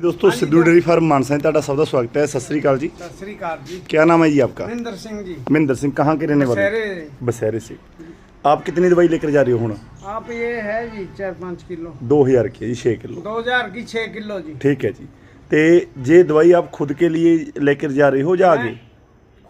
ਦੋਸਤੋ Sidhu dairy farm मानसा में ਤੁਹਾਡਾ ਸਭ ਦਾ ਸਵਾਗਤ ਹੈ ਸਤਿ ਸ੍ਰੀ ਅਕਾਲ ਜੀ सत श्री अकाल जी क्या नाम है जी आपका महेंद्र सिंह जी महेंद्र सिंह कहाँ के रहने वाले सहरे बसैरे से आप कितनी दवाई लेकर जा रहे हो हूँ आप ये है जी चार पाँच किलो दो हज़ार की है जी छः किलो दो हजार की छः किलो जी ठीक है जी तो ये दवाई आप खुद के लिए लेकर जा रहे हो या आगे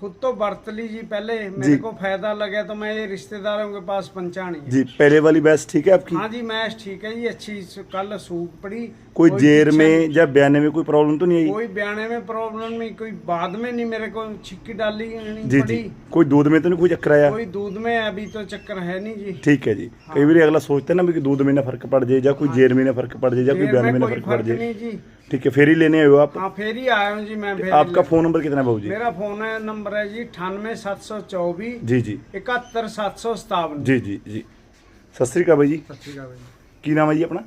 खुद तो बरत ली जी पहले जी। मेरे को फायदा लगा तो मैं ये रिश्तेदारों के पास पहुंचानी है जी पहले वाली बैस ठीक है आपकी हाँ जी मैच ठीक है जी अच्छी कल सूख पड़ी कोई जेर पीछे में या बयाने में कोई प्रॉब्लम तो नहीं आई कोई बयाने में प्रॉब्लम नहीं कोई बाद में नहीं मेरे को छिक्की डाली नहीं जी पड़ी जी कोई दूध में तो नहीं कोई चक्कर आया कोई दूध में अभी तो चक्कर है नहीं जी ठीक है जी कई बार अगला सोचते हैं ना भी कि दूध में ना फर्क पड़ जाए या कोई जेर में ना फर्क पड़ जाए या कोई जेर बयान में ना कोई फर्क पड़ फर्क जाए नहीं जी ठीक है फेर ही लेने आए हो आप हाँ फेर ही आया हूँ जी मैं फेर आपका फोन नंबर कितना है बाबू जी मेरा फोन है नंबर है जी अठानवे सात सौ चौबीस जी जी इकहत्तर सात सौ सतावन ਜੀ ਜੀ ਜੀ ਸਤਿ ਸ੍ਰੀ ਅਕਾਲ ਬਾਈ ਜੀ ਕੀ ਨਾਮ ਹੈ ਜੀ ਆਪਣਾ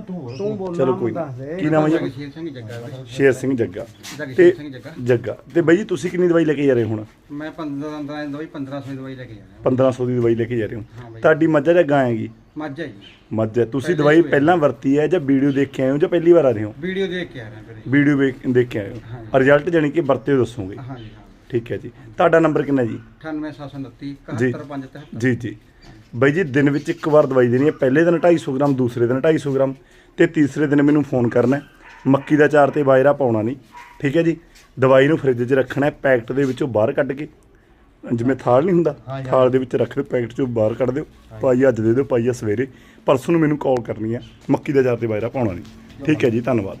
ਤੂੰ ਬੋਲ ਚਲੋ ਕੋਈ ਨਹੀਂ ਕੀ ਨਾਮ ਹੈ ਜੀ ਸ਼ੇਰ ਸਿੰਘ ਜੱਗਾ ਬਾਈ ਸ਼ੇਰ ਸਿੰਘ ਜੱਗਾ ਜੱਗ ਤੇ ਸ਼ੇਰ ਸਿੰਘ ਜੱਗਾ ਜੱਗਾ ਤੇ ਬਾਈ ਜੀ ਤੁਸੀਂ ਕਿੰਨੀ ਦਵਾਈ ਲੈ ਕੇ ਜਾ ਰਹੇ ਹੋ ਹੁਣ ਮੈਂ 15 15 ਦਵਾਈ 1500 ਦੀ ਦਵਾਈ ਲੈ ਕੇ ਜਾਣਾ 1500 ਦੀ ਦਵਾਈ ਲੈ ਕੇ ਜਾ ਰਹੇ ਹਾਂ ਹੋ ਬਾਈ। ਤੁਹਾਡੀ ਮੱਝ ਜਾਂ ਗਾਂ ਹੈਗੀ ਮੱਝ ਹੈ ਜੀ। ਮੱਝ ਹੈ। ਤੁਸੀਂ ਦਵਾਈ। ਪਹਿਲਾਂ ਵਰਤੀ ਹੈ ਜਾਂ ਵੀਡੀਓ ਦੇਖ ਕੇ ਆਏ ਹੋ ਜਾਂ ਪਹਿਲੀ ਵਾਰ ਆ ਰਹੇ ਹੋ? ਵੀਡੀਓ ਦੇਖ ਕੇ ਆ ਰਿਹਾ ਵੀਰੇ ਵੀਡੀਓ ਵੇਖ ਦੇਖ ਕੇ ਆਏ ਹਾਂ। ਰਿਜ਼ਲਟ ਜਾਨੀ ਕਿ ਵਰਤੇ ਦੱਸੋਗੇ? ਹਾਂ ਜੀ ਹਾਂ ਠੀਕ ਹੈ ਜੀ। ਤੁਹਾਡਾ ਨੰਬਰ ਕਿੰਨਾ ਜੀ? 98729 ਜੀ। 71573 ਜੀ ਜੀ। ਬਾਈ ਜੀ ਦਿਨ ਵਿੱਚ ਇੱਕ ਵਾਰ ਦਵਾਈ ਦੇਣੀ ਹੈ। ਪਹਿਲੇ ਦਿਨ 250 ਗ੍ਰਾਮ ਦੂਸਰੇ ਦਿਨ 250 ਗ੍ਰਾਮ ਤੇ ਤੀਸਰੇ ਦਿਨ ਮੈਨੂੰ ਫੋਨ ਕਰਨਾ ਹੈ। ਮੱਕੀ ਦਾ ਚਾਰ ਤੇ ਬਾਜਰਾ ਪਾਉਣਾ ਨਹੀਂ। ਠੀਕ ਹੈ ਜੀ। ਦਵਾਈ ਨੂੰ ਫ੍ਰਿਜ 'ਚ ਰੱਖਣਾ ਹੈ। ਪੈਕਟ ਦੇ ਵਿੱਚੋਂ ਬਾਹਰ ਕੱਢ ਕੇ ਜਿਵੇਂ ਥਾਲ ਨਹੀਂ ਹੁੰਦਾ ਥਾਲ ਦੇ ਵਿੱਚ ਰੱਖ ਦਿਓ ਪੈਕਟ 'ਚੋਂ ਬਾਹਰ ਕੱਢ ਦਿਓ ਪਾਈ ਅੱਜ ਦੇ ਦਿਓ ਪਾਈਆ ਸਵੇਰੇ। ਪਰਸੋਂ ਨੂੰ ਮੈਨੂੰ ਕਾਲ ਕਰਨੀ ਹੈ ਮੱਕੀ ਦਾ ਚਾਰ ਤੇ ਬਾਜਰਾ ਪਾਉਣਾ ਨਹੀਂ। ਠੀਕ ਹੈ ਜੀ ਧੰਨਵਾਦ।